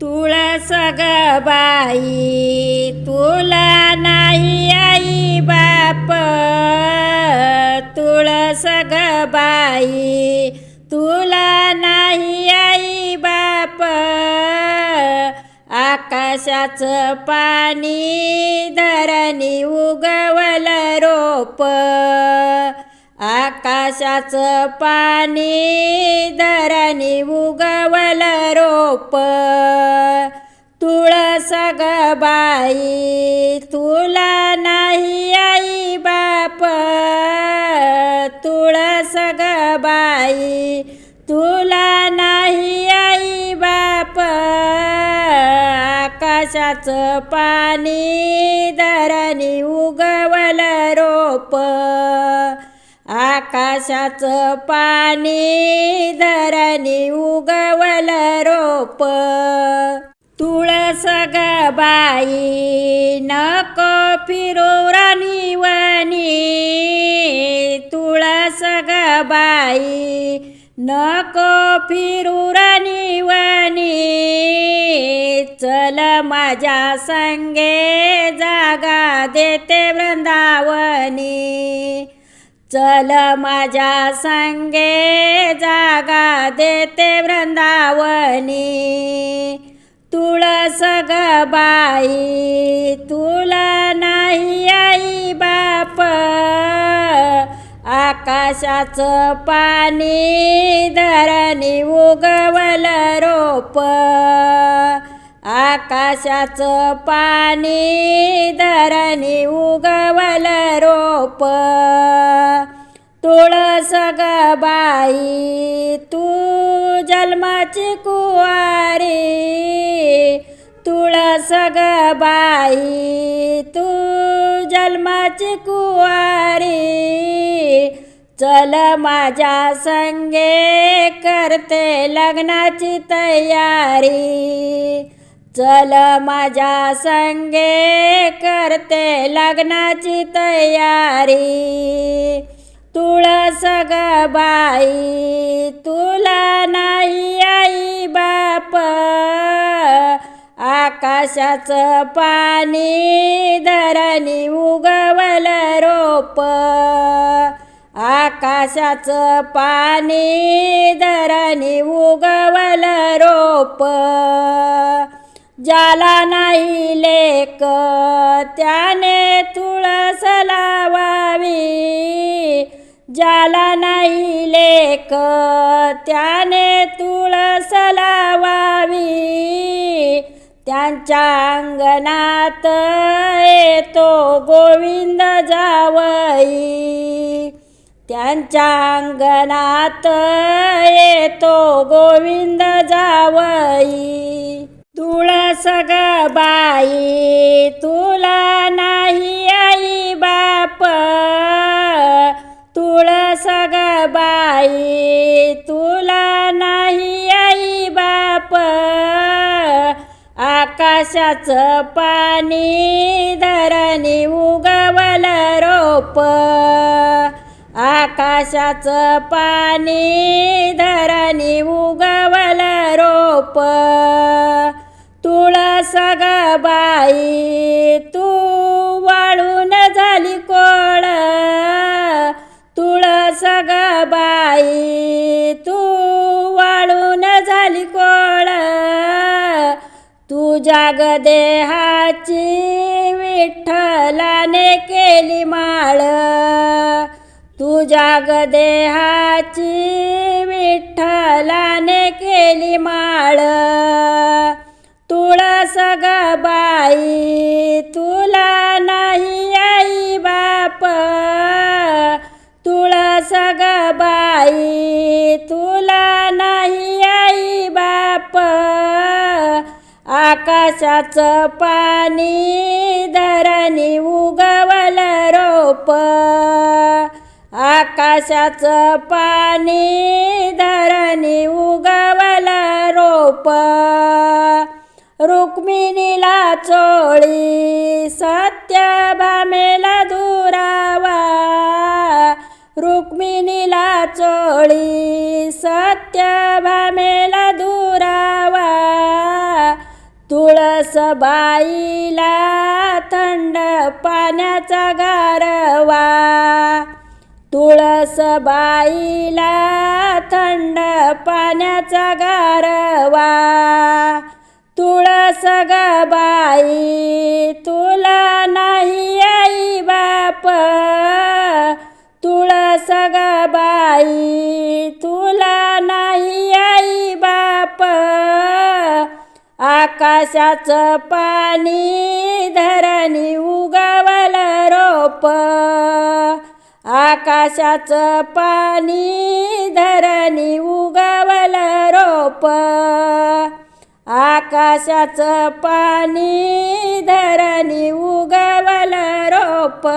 तुळस ग बाई तुला नाही आई बाप तुळस गबाई बाई तुला नाही आई बाप. आकाशाचं पाणी धरणी उगवलं रोप. आकाशाचं पाणी धरणी उगवलं रोप. तुळस ग बाई तुला नाही आई बाप. तुळस ग बाई तुला नाही आई बाप. आकाशाचं पाणी धरणी उगवलं रोप. आकाशाचं पाणी धरणी उगवलं रोप. तुळस ग बाई नको फिरू राणीवनी तुळस ग बाई नको फिरू राणीवनी चल माझ्या संगे जागा देते वृंदावनी. चल माझ्या संगे जागा देते वृंदावनी. तुळस ग बाई तुला नाही आई बाप. आकाशाचं पाणी धरणी उगवल रोप. आकाशाचं पाणी धरणी उगवल रोप. तुळस ग बाई तू जन्माची कुवारी. तुळस ग बाई तू जन्माची कुवारी. चल माझ्या संगे करते लग्नाची तयारी. चल माझ्या संगे करते लग्नाची तयारी. सग बाई तुला नाही आई बाप. आकाशाचं पाणी धरणी उगवलं रोप. आकाशाचं पाणी धरणी उगवल रोप. ज्याला नाही लेक त्याने तुळस लावावी. ज्याला नाही लेख त्याने तुळस लावावी. त्यांच्या अंगणात येतो गोविंद जावई. त्यांच्या अंगणात येतो गोविंद जावई. तुळस ग बाई तू आकाशाचं पाणी धरणी उगवलं रोप. आकाशाचं पाणी धरणी उगवलं रोप. तुळस ग बाई तू वाळून झाली कोळ. तुळस ग बाई जगदेहाची विठ्ठलाने केली माळ. तू जगदेहाची देहाची विठ्ठलाने केली माळ. तुळस ग बाई तुला नाही आई बाप. तुळस ग बाई तुला नाही आकाशाचं पाणी धरणी उगवलं रोप. आकाशाचं पाणी धरणी उगवलं रोप. रुक्मिणीला चोळी सत्यभामेला दुरावा. रुक्मिणीला चोळी सत्यभामेला तुळस बाईला थंड पाण्याचा गारवा. तुळस बाईला थंड पाण्याचा गारवा. तुळस ग बाई तुला नाही आई बाप. तुळस ग बाई आकाशाचं पाणी धरणी उगवल रोप. आकाशाचं पाणी धरणी उगवल रोप. आकाशाचं पाणी धरणी उगवल रोप.